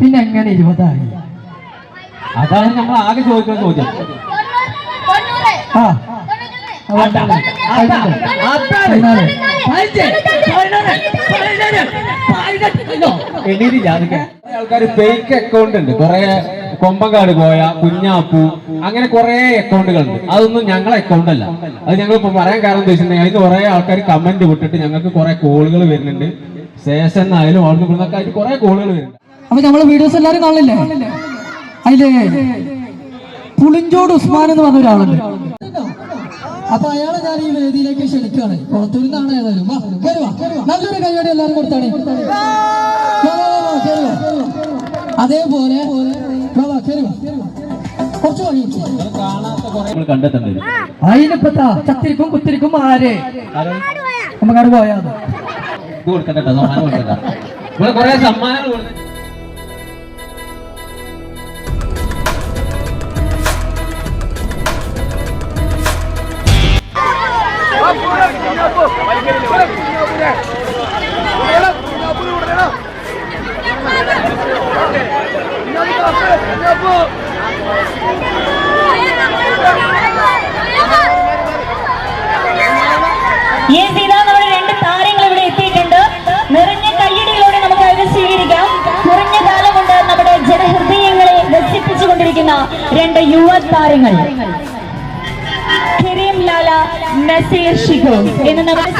പിന്നെ എങ്ങനെ ഇരുപതായി? അതാണ് നമ്മൾ ആകെ ചോദിക്കുന്ന ചോദ്യം. ആ. ആൾക്കാർ ഫേക്ക് അക്കൗണ്ട് ഉണ്ട്. കുറെ കൊമ്പങ്കാട് പോയ കുഞ്ഞാപ്പു അങ്ങനെ കുറെ അക്കൗണ്ടുകളുണ്ട് അതൊന്നും ഞങ്ങളെ അക്കൗണ്ട് അല്ല. അത് ഞങ്ങൾ ഇപ്പൊ പറയാൻ കാരണം എന്താ വെച്ചിട്ടുണ്ടെങ്കിൽ അതിന് കുറെ ആൾക്കാർ കമന്റ് വിട്ടിട്ട് ഞങ്ങൾക്ക് കുറെ കോളുകൾ വരുന്നുണ്ട്. ശേഷൻ ആയാലും അവിടെ നിന്നൊക്കെ ആയിട്ട് കുറെ കോളുകൾ വരുന്നുണ്ട്. അപ്പൊ നമ്മളെ വീഡിയോസ് എല്ലാരും കാണില്ലേ അതിലേ പുളിഞ്ചോട് ഉസ്മാൻ എന്ന് പറഞ്ഞ ഒരാളുണ്ട്. അപ്പൊ അയാളെ ഞാൻ ഈ വേദിയിലേക്ക് ക്ഷണിക്കുകയാണ് പുറത്തൂരിൽ നിന്നാണ് ഏതായാലും. നല്ലൊരു കൈയടി എല്ലാരും കൊടുത്താണ്. അതേപോലെ അതിനിപ്പത്താ? ചത്തിരിക്കും കുത്തിരിക്കും ആരെ? നമുക്കവിടെ പോയാ കൊടുക്കട്ടെ സമ്മാനം കൊടുക്കട്ടെ ഇവിടെ കുറെ സമ്മാനങ്ങൾ കൊടുത്തു യുവ താരങ്ങൾ കരീം ലാല നസീർ ഷിഖു എന്ന് നമ്മുടെ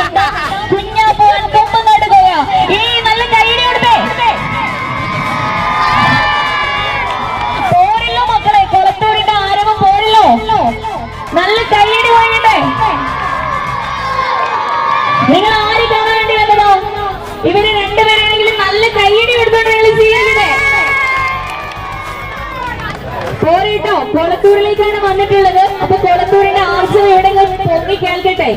പൊങ്ങി കേൾക്കട്ടെ?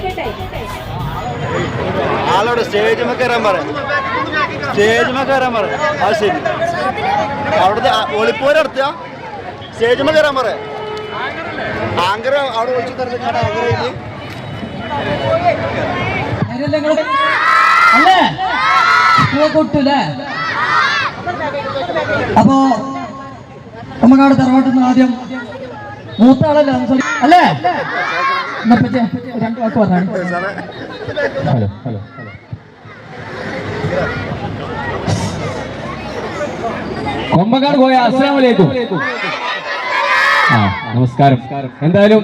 ആളോട് സ്റ്റേജ് കയറാൻ പറ. സ്റ്റേജ് കയറാൻ പറ. ആ ശരി. അവിടുത്തെ ഒളിപ്പോരെ അടുത്ത സ്റ്റേജ് കയറാൻ പറ. ആങ്കർ അവിടെ തരുന്ന ആങ്കർ നിങ്ങൾ അല്ലേ? അപ്പോ നമുക്കവിടെ തറവാട്ടിൽ നിന്ന് ആദ്യം മൂത്ത ആളല്ലേ? അല്ലേ? രണ്ടു വാക്ക് പറഞ്ഞാണ് ഹലോ ഹലോ കൊമ്പങ്കാട് പോയ അസ്സാം വലൈക്കും ആ നമസ്കാരം. എന്തായാലും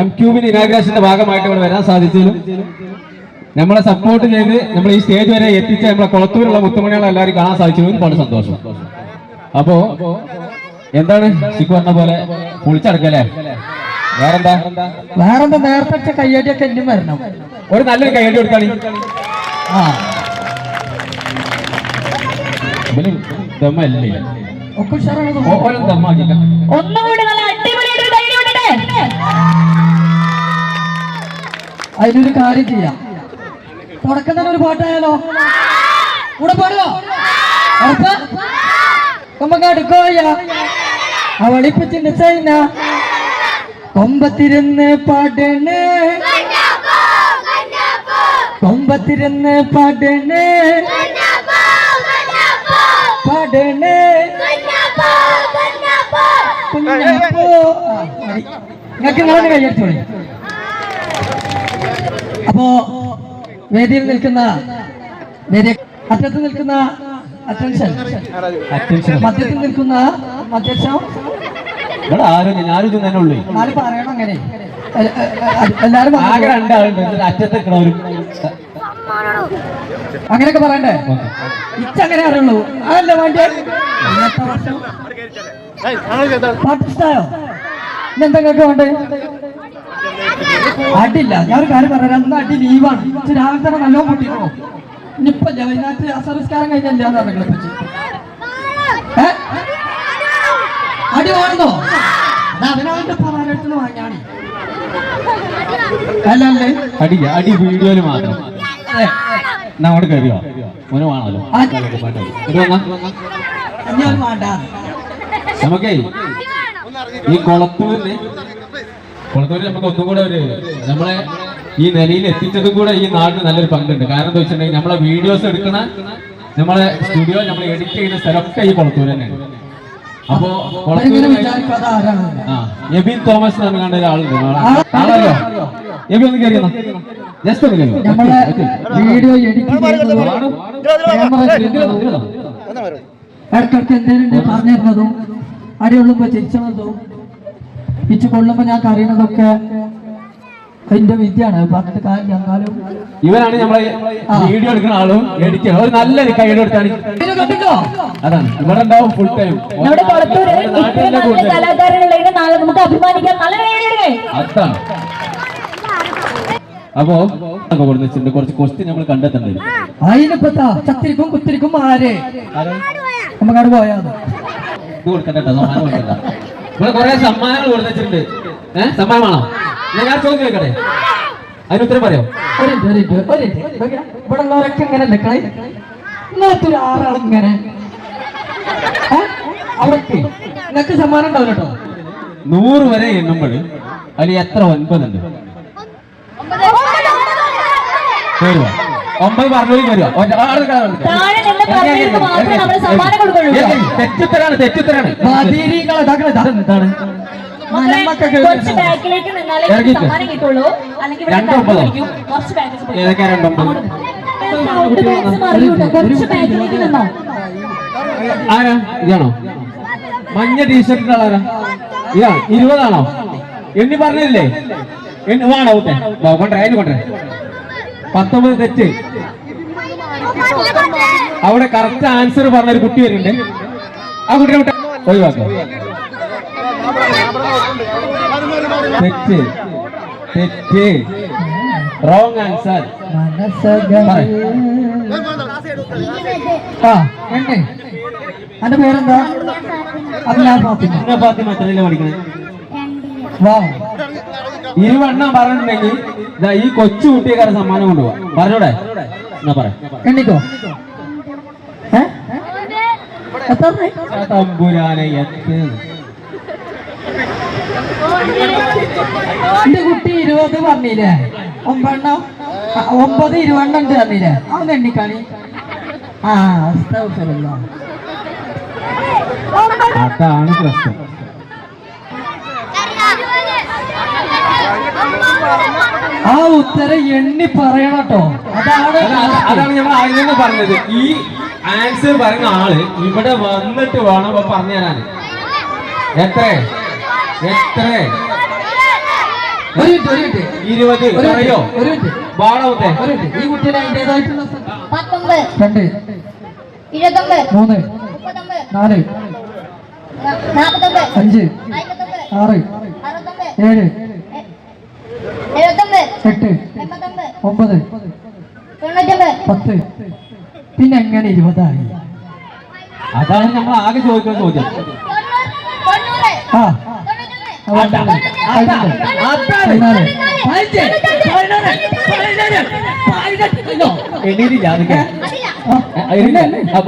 എം ക്യൂബിന് ഇനാഗ്രേഷന്റെ ഭാഗമായിട്ട് ഇവിടെ വരാൻ സാധിച്ചതിലും നമ്മളെ സപ്പോർട്ട് ചെയ്ത് നമ്മൾ ഈ സ്റ്റേജ് വരെ എത്തിച്ച നമ്മളെ കുളത്തൂരുള്ള മുത്തുമണികളെ എല്ലാവരും കാണാൻ സാധിച്ചു ഒരുപാട് സന്തോഷം. അപ്പോ എന്താണ് ശിഖ് പറഞ്ഞ പോലെ പൊളിച്ചടക്കല്ലേ വേറെന്താ? വേറെന്താ? നേരത്തെ കയ്യടിയൊക്കെ എന്നും വരണം. ഒരു നല്ലൊരു കയ്യടി കൊടുത്താണ് ആ. ഇവന് ദമ്മല്ലേ ഒക്കെ ഉഷാറാണ് ഓ- ഓരോ ദമ്മാക്കിക്ക. ഒന്നുകൂടി നല്ല അടിപൊളിയായിട്ട് കയ്യടി കൊടുക്കട്ടെ അതിനൊരു കാര്യം ചെയ്യാം. തുടക്കം തന്നെ ഒരു പാട്ടായാലോ? കൂടെ പാടുവോ? ഉറപ്പാ? നമുക്ക് അടുക്കോയ അവളിപ്പിച്ചിന്റെ ചൈന കൊമ്പത്തിരുന്ന് പാടണേ. കൊമ്പത്തിരുന്ന് പാടണേ. പാടണേ. കുഞ്ഞപ്പോ. നിങ്ങൾക്ക് അപ്പോ വേദിയിൽ നിൽക്കുന്ന അറ്റത്ത് നിൽക്കുന്ന അറ്റൻഷൻ. അറ്റൻഷൻ മധ്യത്തിൽ നിൽക്കുന്ന അധ്യക്ഷം ഇവിടെ ആരും ഞാനും തന്നെ ഉള്ളൂ. ആകെ. രണ്ടാളുണ്ട് അങ്ങനെയൊക്കെ പറയണ്ടേ? ഇച്ചങ്ങനെ അറിയുള്ളൂ. അതല്ല വേണ്ടേ ഇന്നത്തെ വർഷം. ഇന്നെന്താ വേണ്ടേ അടില്ല ഞാൻ ഒരു കാര്യം പറയാം അന്ന് അടി ലീവാണ്. ഇച്ച് രാവിലെ തന്നെ നല്ലോണം പൊട്ടിക്കണോ ഇനിയിപ്പല്ല വൈകുന്നേരത്ത് അസംസ്കാരം കഴിഞ്ഞല്ലേ അതാണ് പറഞ്ഞു പറ്റി അടി വേണമെന്നോ അത് അവനവന്റെ പമാരടുത്ത് വാങ്ങിയാണ് അല്ലല്ലേ? അടി അടി വീഡിയോയിൽ മാത്രം. അവിടെ കയറിയോ? മോനെ വേണമല്ലോ. വന്നാ. വേണ്ട. നമുക്കേ ഈ കുളത്തൂരിന് കുളത്തൂരിൽ നമുക്ക് ഒന്നും കൂടെ ഒരു നമ്മളെ ഈ നിലയിൽ എത്തിച്ചതും കൂടെ ഈ നാടിന് നല്ലൊരു പങ്കുണ്ട്. കാരണം എന്താ വെച്ചിട്ടുണ്ടെങ്കിൽ നമ്മളെ വീഡിയോസ് എടുക്കണ നമ്മളെ സ്റ്റുഡിയോ നമ്മൾ എഡിറ്റ് ചെയ്യുന്ന സ്ഥലമൊക്കെ ഈ കൊളത്തൂർ തന്നെയാണ്. അപ്പോ എബിൻ തോമസ് എന്ന് കണ്ട ഒരാളുണ്ട്. ആളല്ലോ എബി ഒന്ന് കയറിയോ ജസ്റ്റ് ഒന്ന് കയറിയോ വീഡിയോ എഡിറ്റ് ചെയ്യുന്നതും ആണോ? ക്യാമറ ഇതിലോ, ഇതിലോ. എന്നാ പറയുക ഇടക്കിടക്ക് എന്തെങ്കിലും പറഞ്ഞു അടിയുള്ളുമ്പോ ചിരിച്ചണതും പിച്ച് കൊള്ളുമ്പോ ഞാൻ കറിയണതൊക്കെ എന്റെ വിദ്യയാണ്. പത്ത് കാലും ഇവനാണ് നമ്മളെ വീഡിയോ എടുക്കുന്ന ആളും എഡിറ്റ് ഒരു നല്ല കൈയ്യടി എടുത്താണ്. അതാണ്. ഇവിടെ ഉണ്ടാവും ഫുൾ ടൈം നമ്മുടെ കൊളത്തൂര് ഇത്രയും നല്ല കലാകാരനുള്ളതിന് നാളെ നമുക്ക് അഭിമാനിക്കാം. നല്ല കൈയടികളെ അതാണ്. അപ്പോ കൊടുത്തിട്ടുണ്ട് കുറച്ച് ക്വസ്റ്റ്യൻ നമ്മൾ കണ്ടെത്തണ്ടേ? അതിനിപ്പത്താ? ചത്തിരിക്കും കുത്തിരിക്കും ആരെ? നമുക്കവിടെ ഇത് കൊടുക്കണ്ട സമ്മാനം കൊടുക്കണ്ട. ഇവിടെ കുറെ സമ്മാനങ്ങൾ കൊടുത്ത് വെച്ചിട്ടുണ്ട്. ഏഹ് സമ്മാനമാണോ ഞാൻ ചോദ്യം കേൾക്കട്ടെ. അതിന് ഉത്തരം പറയോ? ഇവിടെ ഉള്ളവരൊക്കെ ഇങ്ങനെ നിൽക്കണേ ആറാളിങ്ങനെ. സമ്മാനം ഉണ്ടാവില്ല കേട്ടോ? നൂറ് വരെ എണ്ണുമ്പോൾ അതിൽ എത്ര ഒൻപതുണ്ട്? ഒമ്പത് പറഞ്ഞു കൊടുക്കുള്ളൂ. തെറ്റുത്തരാണ് തെറ്റുത്തരാണ്. എന്താണ് കുറച്ച് ബാക്കിലേക്ക് നിന്നാലേ. സമ്മാനം കിട്ടുള്ളൂ. അല്ലെങ്കിൽ കുറച്ച് ബാക്കിലേക്ക് ബാക്കിലേക്ക് നിന്നോ? ആരാ? ഇതാണോ? മഞ്ഞ ടീഷർട്ടിന്റെ ആളാരാ? ഇതാ ഇരുപതാണോ? എണ്ണി പറഞ്ഞില്ലേ? എണ്ണി വേണോ കൊണ്ടേ അതിന് കൊണ്ടേ പത്തൊമ്പത് തെറ്റ്. അവിടെ കറക്റ്റ് ആൻസർ പറഞ്ഞ ഒരു കുട്ടി വരുന്നുണ്ട്. ആ കുട്ടിയെ ഒഴിവാക്കാം. തെറ്റ്. തെറ്റ്. Wrong answer. ആ എണ്ണേ അന്റെ പേരെന്താ? അബ്ലാ ഫാത്തിമ. ഫാത്തിമ എത്രയിലാണ് പഠിക്കുന്നത് വാ. ഇരുവണ്ണം പറഞ്ഞിട്ടുണ്ടെങ്കിൽ ഇതാ ഈ കൊച്ചു കുട്ടിയെക്കാരെ സമ്മാനം കൊണ്ടുപോവാ. പറഞ്ഞോടെ? എന്നാ പറ. എണ്ണിക്കോ? ഏ? എത്ര? തമ്പുരാനെ എത്ത്. എന്റെ കുട്ടി ഇരുപത് പറഞ്ഞില്ലേ ഒമ്പെണ്ണം ഒമ്പത് ഇരുപണ്ണം ഉണ്ട് പറഞ്ഞില്ലേ അവൻ എണ്ണിക്കാണി. ആ അസ്തവസരല്ലോ അതാണ് പ്രശ്നം. ആ ഉത്തരം എണ്ണി പറയണം കേട്ടോ. അതാണ് അതാണ് ഞങ്ങൾ ആദ്യം പറഞ്ഞത്. ഈ ആൻസർ പറയുന്ന ആൾ ഇവിടെ വന്നിട്ട് വേണം പറഞ്ഞു തരാൻ എത്ര എത്ര? ഒരു മിനിറ്റ് ഒരു മിനിറ്റ്. ഇരുപത്. ഒരു പറയോ? മിനിറ്റ് ഒരു മിനിറ്റ്. ബാളവത്തെ ഒരു മിനിറ്റ്. ഈ കുട്ടീനെ അതിന്റെതായിട്ടുള്ള പത്തൊമ്പത്. രണ്ട്. ഇരുപത്തൊമ്പത്. മൂന്ന്. മുപ്പത്തൊമ്പത്. നാല്. നാൽപ്പത്തൊമ്പത് അഞ്ച്. ആറ്. ഏഴ്. എട്ട്. ഒമ്പത്. പത്ത്. പിന്നെ എങ്ങനെ ഇരുപതായി? അതാണ് നമ്മൾ ആകെ ചോദിക്കുന്ന ചോദ്യം. ആ.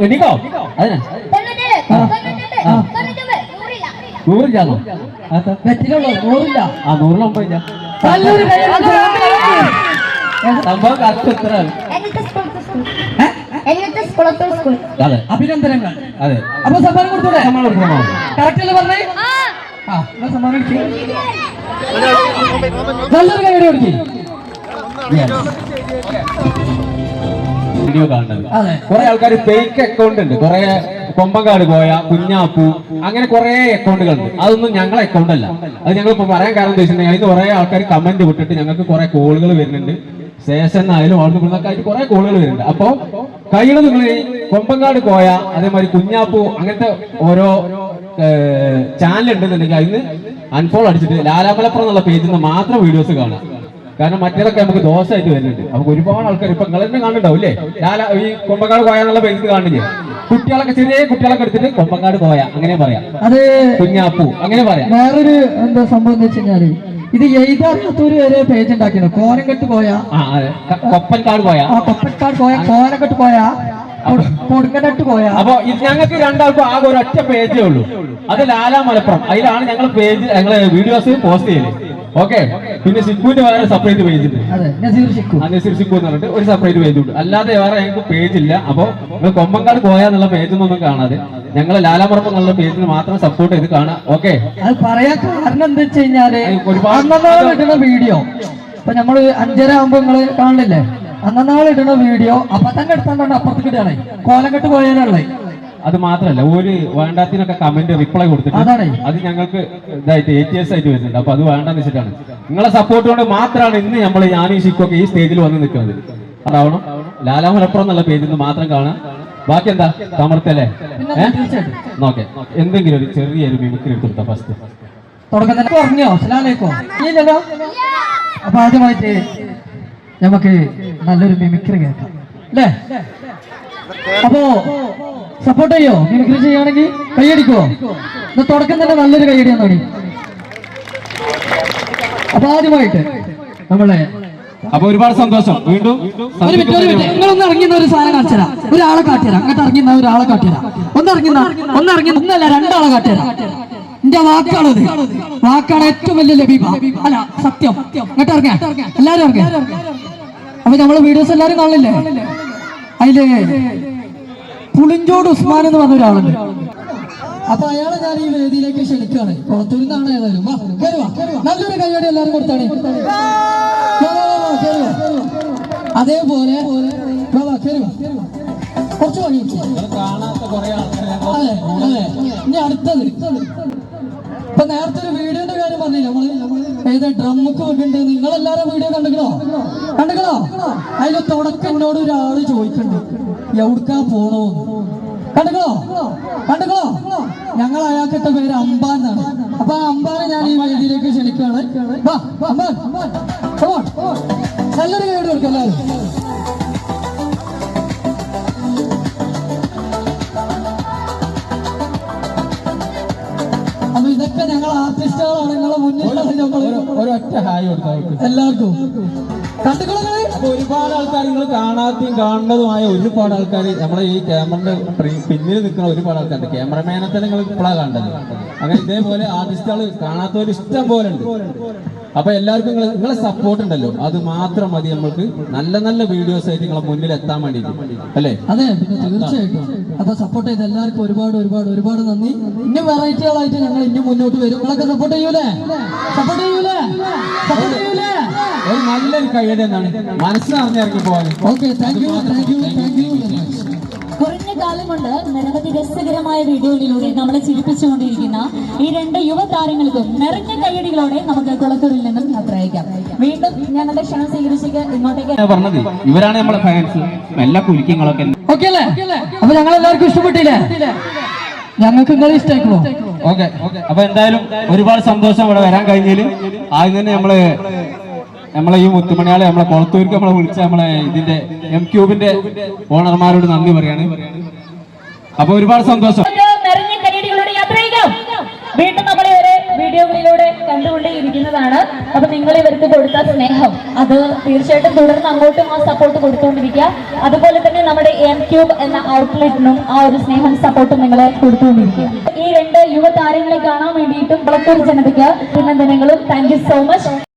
എണീക്കോ. അതിനാ. തൊണ്ണൂറ്റേഴ് ആ. നൂറില്ല. സംഭവം കറക്റ്റ് അഭിനന്ദനങ്ങൾ. അതെ. അപ്പൊ സമ്മാനം കൊടുത്തൂടെ? കറക്റ്റ് അല്ലേ പറഞ്ഞേ? ആ എന്നാ സമ്മാനം നല്ലൊരു കൈയ്യടി കൊടുക്കി വീഡിയോ കാണുന്നത്. കുറെ ആൾക്കാർ ഫേക്ക് അക്കൗണ്ട് ഉണ്ട്. കുറെ കൊമ്പങ്കാട് പോയ കുഞ്ഞാപ്പു അങ്ങനെ കുറെ അക്കൗണ്ടുകളുണ്ട് അതൊന്നും ഞങ്ങളെ അക്കൗണ്ട് അല്ല. അത് ഞങ്ങൾ ഇപ്പൊ പറയാൻ കാരണം ഉദ്ദേശിച്ചിട്ടുണ്ടെങ്കിൽ അതിന് കുറെ ആൾക്കാർ കമന്റ് വിട്ടിട്ട് ഞങ്ങൾക്ക് കുറെ കോളുകൾ വരുന്നുണ്ട്. ശേഷൻ ആയാലും അവിടെ നിന്നൊക്കെ ആയിട്ട് കുറെ കോളുകൾ വരുന്നുണ്ട്. അപ്പൊ കയ്യിൽ നിങ്ങൾ കൊമ്പങ്കാട് പോയ അതേമാതിരി കുഞ്ഞാപ്പു അങ്ങനത്തെ ഓരോ ചാനൽ ഉണ്ടെന്നുണ്ടെങ്കിൽ അതിന് അൺഫോളോ അടിച്ചിട്ട് ലാലാമലപ്പുറം എന്നുള്ള പേജിൽ നിന്ന് മാത്രം വീഡിയോസ് കാണാം കാരണം മറ്റേതൊക്കെ നമുക്ക് ദോഷമായിട്ട് വരുന്നുണ്ട്. നമുക്ക് ഒരുപാട് ആൾക്കാർ ഇപ്പൊ നിങ്ങൾ തന്നെ കാണുന്നുണ്ടാവും അല്ലേ ലാല ഈ കൊമ്പക്കാട് പോയ എന്നുള്ള പേജിൽ കാണില്ലേ കുട്ടികളൊക്കെ ചെറിയ കുട്ടികളൊക്കെ എടുത്തിട്ട് കൊമ്പക്കാട് പോയാ അങ്ങനെ പറയാം. അത് കുഞ്ഞാപ്പു അങ്ങനെ പറയാം. വേറൊരു എന്താ സംഭവം എന്ന് വെച്ച് കഴിഞ്ഞാൽ ഇത് എഴുതാത്തൂര് വരെ പേജ് ഉണ്ടാക്കിയാണ് കോരങ്കട്ട് പോയ കൊപ്പൻകാട് പോയാ കൊപ്പൻകാട് പോയ കൊടുങ്ങനട്ട് പോയ അപ്പൊ ഇത് ഞങ്ങൾക്ക് രണ്ടാൾക്കും ആകെ ഒരൊറ്റ ഒറ്റ പേജേ ഉള്ളൂ. അത് ലാലാ മലപ്പുറം. അതിലാണ് ഞങ്ങൾ പേജ് ഞങ്ങൾ വീഡിയോസ് പോസ്റ്റ് ചെയ്യൽ. ഓക്കെ പിന്നെ സിക്കുവിന്റെ വേറെ സെപ്പറേറ്റ് പേജ് ഉണ്ട്. നസീർ സിക്കു. എന്ന് പറഞ്ഞിട്ട് ഒരു സെപ്പറേറ്റ് പേജ് ഉണ്ട്. അല്ലാതെ വേറെ ഞങ്ങൾക്ക് പേജ് ഇല്ല. അപ്പൊ നിങ്ങൾ കൊമ്പങ്കാട് പോയാന്നുള്ള പേജ് ഒന്നും കാണാതെ ഞങ്ങൾ ലാലാമറപ്പ് എന്നുള്ള പേജിന് മാത്രം സപ്പോർട്ട് ചെയ്ത് കാണാം. ഓക്കെ അത് പറയാൻ കാരണം എന്താ വെച്ച് കഴിഞ്ഞാൽ ഒരുപാട് വീഡിയോ ഇപ്പൊ നമ്മൾ അഞ്ചര ആകുമ്പോ നിങ്ങൾ കാണില്ലേ അന്നന്നാൾ ഇടുന്ന വീഡിയോ? അപ്പൊ തന്നെ എടുത്തോണ്ടാണ് അപ്പുറത്തേക്ക് കോലങ്ങട്ട് കോലം കെട്ട് പോയാലേ അത് മാത്രല്ല ഒരു വേണ്ടാത്തിനൊക്കെ കമന്റ് റിപ്ലൈ കൊടുത്തിട്ടുണ്ട്. അത് ഞങ്ങൾക്ക് ഇതായിട്ട് എ ടി എസ് ആയിട്ട് വരുന്നുണ്ട്. അപ്പൊ അത് വേണ്ടെന്ന് വെച്ചിട്ടാണ്. നിങ്ങളെ സപ്പോർട്ട് കൊണ്ട് മാത്രമാണ് ഇന്ന് നമ്മൾ ഞാൻ ഈ ഷിക്കൊക്കെ ഈ സ്റ്റേജിൽ വന്ന് നിൽക്കുന്നത്. അതാവണം. ലാലാമലപ്പുറം എന്നുള്ള പേജിൽ നിന്ന് മാത്രം കാണാം. ബാക്കി എന്താ? തമർത്തല്ലേ? നോക്കെ. എന്തെങ്കിലും ഒരു ചെറിയൊരു മിമിക്രി എടുത്തു ഫസ്റ്റ് പറഞ്ഞോ അസ്സലാമലൈക്കോ അപ്പൊ ആദ്യമായിട്ട് നമുക്ക് നല്ലൊരു മിമിക്രി കേൾക്കാം. അല്ലേ അപ്പോ സപ്പോർട്ട് ചെയ്യോ? മിമിക്രി ചെയ്യുകയാണെങ്കിൽ കൈയടിക്കോ? ഇന്ന് തുടക്കം തന്നെ നല്ലൊരു കൈയടി തോന്നി അപ്പൊ ആദ്യമായിട്ട് നമ്മളെ അപ്പൊ ഒരുപാട് സന്തോഷം. വീണ്ടും ഒരു മിനിറ്റ് ഒരു മിനിറ്റ്. നിങ്ങളൊന്ന് ഇറങ്ങിയ ഒരു സാധനം കാണിച്ചുതരാം ഒരാളെ കാട്ടിത്തരാം അങ്ങോട്ട് ഇറങ്ങിയ ഒരാളെ കാട്ടിത്തരാം ഒന്ന് ഒന്നിറങ്ങി ഒന്ന് ഇറങ്ങി ഒന്നല്ല രണ്ടാളെ കാട്ടിത്തരാം എന്റെ വാക്കാണത് വാക്കാണ് ഏറ്റവും വലിയ ലഭ്യ അല്ല സത്യം. അങ്ങോട്ട് ഇറങ്ങാം. എല്ലാരും ഇറങ്ങിയ അപ്പൊ നമ്മളെ വീഡിയോസ് എല്ലാരും കാണില്ലേ അതിലേ പുളിഞ്ചോട് ഉസ്മാൻ എന്ന് പറഞ്ഞ ഒരാളുണ്ട് അപ്പൊ അയാളെ ഞാൻ ഈ വേദിയിലേക്ക് ക്ഷണിക്കുകയാണ് പുറത്തുനിന്നാണ് നിന്നാണ് ഏതായാലും. നല്ലൊരു കൈയോടെ എല്ലാരും കൊടുത്താണ്. അതേപോലെ. കുറച്ച് വഴി. അതെ അതെ ഇനി അടുത്തത് ഇപ്പൊ നേരത്തെ ഒരു വീഡിയോന്റെ കാര്യം പറഞ്ഞില്ല നമ്മൾ ഏത് ഡ്രമ്മൊക്കെ വെക്കുന്നുണ്ട് നിങ്ങളെല്ലാരും വീഡിയോ കണ്ടുക്കണോ കണ്ടുക്കണോ അതിന്റെ തുടക്കം എന്നോട് ഒരാൾ ചോദിക്കണ്ട് എവിടുക്കാ പോണോ? കണ്ടുക്കണോ കണ്ടുക്കണോ ഞങ്ങൾ അയാൾക്കിട്ട പേര് അമ്പാൻ എന്നാണ്. അപ്പൊ ആ അമ്പാനെ ഞാൻ ഈ വേദിയിലേക്ക് ക്ഷണിക്കുകയാണ്. നല്ലൊരു കൈയ്യടി കൊടുക്കും എല്ലാവരും. ഹായ് കൊടുത്താൽ എല്ലാവർക്കും ഒരുപാട് ആൾക്കാർ നിങ്ങൾ കാണാത്തതും കാണുന്നതുമായ ഒരുപാട് ആൾക്കാർ നമ്മളെ ഈ ക്യാമറയുടെ പിന്നിൽ നിൽക്കുന്ന ഒരുപാട് ആൾക്കാരുണ്ട്. ക്യാമറമാനെ തന്നെ നിങ്ങൾ ഇപ്പോഴാണ് കണ്ടത്. അങ്ങനെ ഇതേപോലെ ആർട്ടിസ്റ്റുകൾ കാണാത്തവർ ഇഷ്ടം പോലെ ഉണ്ട്. അപ്പൊ എല്ലാവർക്കും നിങ്ങൾ നിങ്ങളെ സപ്പോർട്ട് ഉണ്ടല്ലോ. അത് മാത്രം മതി നമ്മൾക്ക്. നല്ല നല്ല വീഡിയോസ് ആയിട്ട് നിങ്ങളെ മുന്നിൽ എത്താൻ വേണ്ടിയിട്ട്. അല്ലേ? അതെ തീർച്ചയായിട്ടും. അപ്പൊ സപ്പോർട്ട് ചെയ്ത് എല്ലാവർക്കും ഒരുപാട് ഒരുപാട് ഒരുപാട് നന്ദി. ഇനി വെറൈറ്റികളായിട്ട് ഞങ്ങൾ ഇനി മുന്നോട്ട് വരും. നിങ്ങളൊക്കെ സപ്പോർട്ട് ചെയ്യൂലേ? സപ്പോർട്ട് ചെയ്യൂലേ? സപ്പോർട്ട് ചെയ്യൂലേ? ഒരു നല്ലൊരു കൈയുടെ എന്നാണ് മനസ്സിനറിഞ്ഞിറങ്ങി പോകാൻ. Okay thank you thank you thank you very much കുറഞ്ഞ കാലം കൊണ്ട് നിരവധി രസകരമായ വീഡിയോയിലൂടെ നമ്മളെ ചിരിപ്പിച്ചുകൊണ്ടിരിക്കുന്ന ഈ രണ്ട് യുവതാരങ്ങൾക്കും നിറഞ്ഞ കയ്യടികളോടെ നമുക്ക് കുളത്തൂരിൽ നിന്നും യാത്ര അയക്കാം. വീണ്ടും ഞങ്ങളുടെ ക്ഷണം സ്വീകരിച്ചിട്ട് ഇങ്ങോട്ടേക്ക് പറഞ്ഞത് ഇവരാണ് നമ്മുടെ ഫാൻസ് എല്ലാ കുലിക്കങ്ങളൊക്കെ ഓക്കെ അല്ലേ? അപ്പൊ ഞങ്ങൾ എല്ലാവർക്കും ഇഷ്ടപ്പെട്ടില്ലേ? ഞങ്ങൾക്ക് നിങ്ങൾ ഇഷ്ടമായിക്കോ ഓക്കെ അപ്പൊ എന്തായാലും ഒരുപാട് സന്തോഷം ഇവിടെ വരാൻ കഴിഞ്ഞതിൽ ആദ്യം തന്നെ നമ്മൾ നമ്മളെ ഈ മുത്തുമണിയാളെ നമ്മളെ കുളത്തൂർക്ക് നമ്മളെ വിളിച്ച നമ്മളെ ഇതിന്റെ എം ക്യൂബിന്റെ ഓണർമാരോട് നന്ദി പറയാണ്. അപ്പൊ ഒരുപാട് സന്തോഷം. വീണ്ടും നമ്മളെ വീഡിയോകളിലൂടെ കണ്ടുകൊണ്ടേയിരിക്കുന്നതാണ്. അപ്പൊ നിങ്ങൾ ഇവർക്ക് കൊടുത്ത സ്നേഹം അത് തീർച്ചയായിട്ടും തുടർന്ന് അങ്ങോട്ടും ആ സപ്പോർട്ട് കൊടുത്തുകൊണ്ടിരിക്കുക അതുപോലെ തന്നെ നമ്മുടെ എം ക്യൂബ് എന്ന ഔട്ട്ലെറ്റിനും ആ ഒരു സ്നേഹം സപ്പോർട്ടും നിങ്ങൾ കൊടുത്തുകൊണ്ടിരിക്കുക ഈ രണ്ട് യുവതാരങ്ങളെ കാണാൻ വേണ്ടിയിട്ടും വളക്കൂർ ജനതയ്ക്ക് അഭിനന്ദനങ്ങളും. Thank so much